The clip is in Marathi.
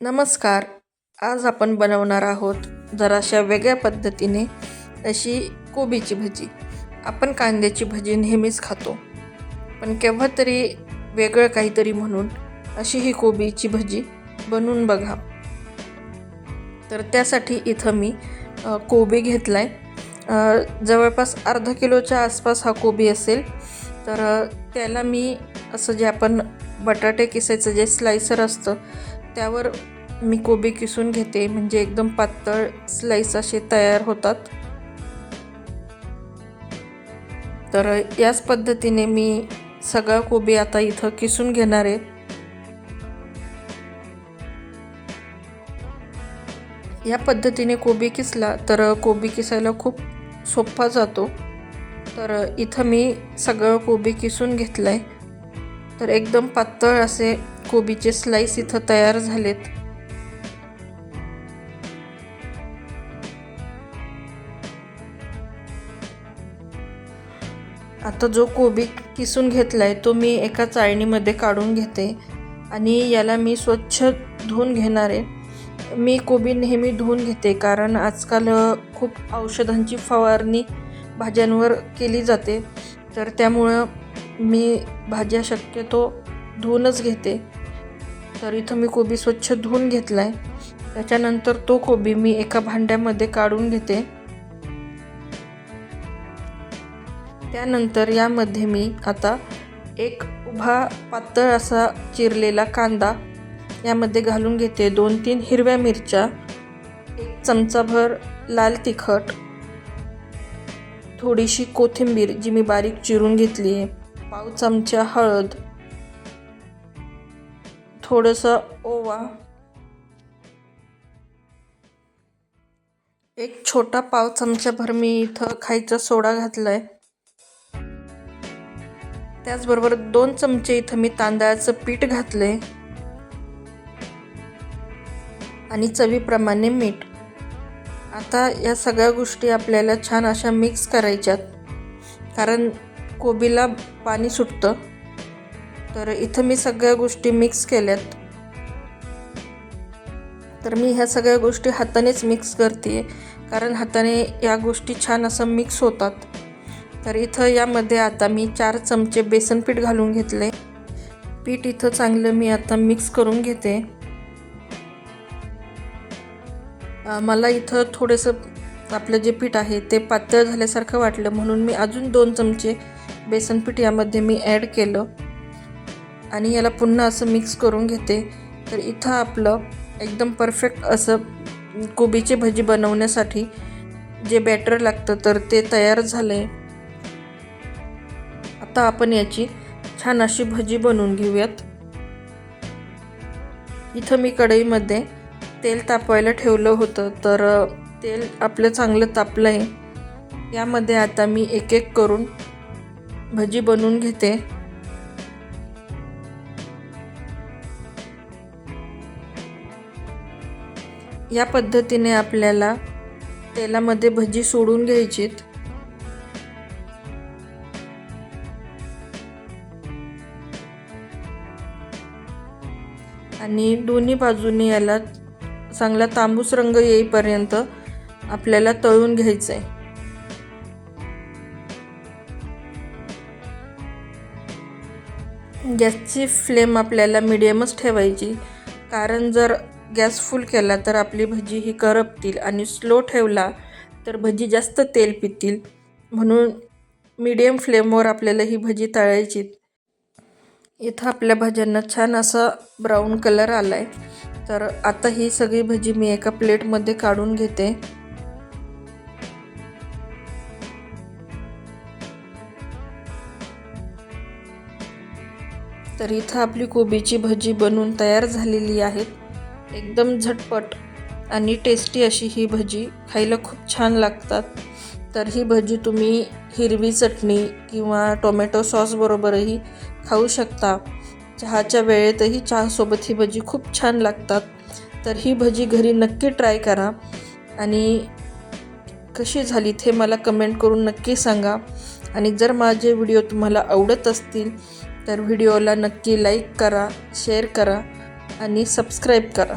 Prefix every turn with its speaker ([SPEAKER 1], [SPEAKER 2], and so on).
[SPEAKER 1] नमस्कार. आज आपण बनवणार आहोत जराशा वेगळ्या पद्धतीने अशी कोबीची भजी. आपण कांद्याची भजी नेहमीच खातो. पण केव्हा तरी वेगळं काहीतरी म्हणून अशी ही कोबीची भजी बनवून बघा. तर त्यासाठी इथं मी कोबी घेतला आहे जवळपास अर्धा किलोच्या आसपास हा कोबी असेल. तर त्याला मी असं जे आपण बटाटे किसायचं जे स्लायसर असतं त्यावर मी कोबी किसून घेते म्हणजे एकदम पातळ स्लाईस असे तयार होतात. तर याच पद्धतीने मी सगळा कोबी आता इथं किसून घेणार आहे. या पद्धतीने कोबी किसला तर कोबी किसायला खूप सोपा जातो. तर इथं मी सगळं कोबी किसून घेतलं आहे तर एकदम पातळ असे कोबीचे स्लाइस इथं तयार झालेत. आता जो कोबी किसून घेतला आहे तो मी एका चाळणीमध्ये काढून घेते आणि याला मी स्वच्छ धुवून घेणार आहे. मी कोबी नेहमी धुवून घेते कारण आजकाल खूप औषधांची फवारणी भाज्यांवर केली जाते. तर त्यामुळं मी भाज्या शक्यतो धुवूनच घेते. तर इथं मी कोबी स्वच्छ धुवून घेतला आहे त्याच्यानंतर तो कोबी मी एका भांड्यामध्ये काढून घेते. त्यानंतर यामध्ये मी आता एक उभा पातळ असा चिरलेला कांदा यामध्ये घालून घेते. दोन तीन हिरव्या मिरच्या एक चमचाभर लाल तिखट थोडीशी कोथिंबीर जी मी बारीक चिरून घेतली आहे. पाव चमचा हळद थोडंसं ओवा एक छोटा पाव चमचाभर मी इथं खायचा सोडा घातला आहे त्याचबरोबर दोन चमचे इथं मी तांदळाचं पीठ घातलंय. आणि चवीप्रमाणे मीठ. आता या सगळ्या गोष्टी आपल्याला छान अशा मिक्स करायच्यात. कारण कोबीला पाणी सुटतं. तर इथं मी सगळ्या गोष्टी मिक्स केल्यात. तर मी ह्या सगळ्या गोष्टी हातानेच मिक्स करते. कारण हाताने या गोष्टी छान असं मिक्स होतात. तर इथं यामध्ये आता मी चार चमचे बेसन पीठ घालून घेतले पीठ इथं चांगलं मी आता मिक्स करून घेते. मला इथं थोडंसं आपलं जे पीठ आहे ते पातळ झाल्यासारखं वाटलं. म्हणून मी अजून दोन चमचे बेसनपीठ यामध्ये मी ॲड केलं. आणि याला पुन्हा असं मिक्स करून घेते. तर इथं आपलं एकदम परफेक्ट असं कोबीची भजी बनवण्यासाठी जे बॅटर लागतं तर ते तयार झालं आहे आता आपण याची छान अशी भजी बनवून घेऊयात. इथं मी कढईमध्ये तेल तापवायला ठेवलं होतं तर तेल आपलं चांगलं तापलं आहे यामध्ये आता मी एक एक करून भजी बनवून घेते. या पद्धतीने आपल्याला तेलामध्ये भजी सोडून घ्यायचीत. आणि दोन्ही बाजूने याला चांगला तांबूस रंग येईपर्यंत आपल्याला तळून घ्यायचं आहे गॅसची फ्लेम आपल्याला मिडियमच ठेवायची. कारण जर गॅस फुल केला तर आपली भजी ही करपतील आणि स्लो ठेवला तर भजी जास्त तेल पितील. म्हणून मीडियम फ्लेमवर आपल्याला ही भजी तळायची. इथं आपल्या भाज्यांना छान असा ब्राऊन कलर आला आहे तर आता ही सगळी भजी मी एका प्लेटमध्ये काढून घेते. तर इथं आपली कोबीची भजी बनवून तयार झालेली आहेत एकदम झटपट आणि टेस्टी अशी ही भजी खायला खूप छान लागतात. तर ही भजी तुम्ही हिरवी चटणी किंवा टोमॅटो सॉसबरोबरही खाऊ शकता. चहाच्या वेळेतही चहासोबत ही भजी खूप छान लागतात. तर ही भजी घरी नक्की ट्राय करा. आणि कशी झाली ते मला कमेंट करून नक्की सांगा. आणि जर माझे व्हिडिओ तुम्हाला आवडत असतील तर व्हिडिओला नक्की लाईक करा शेअर करा आणि सबस्क्राईब करा.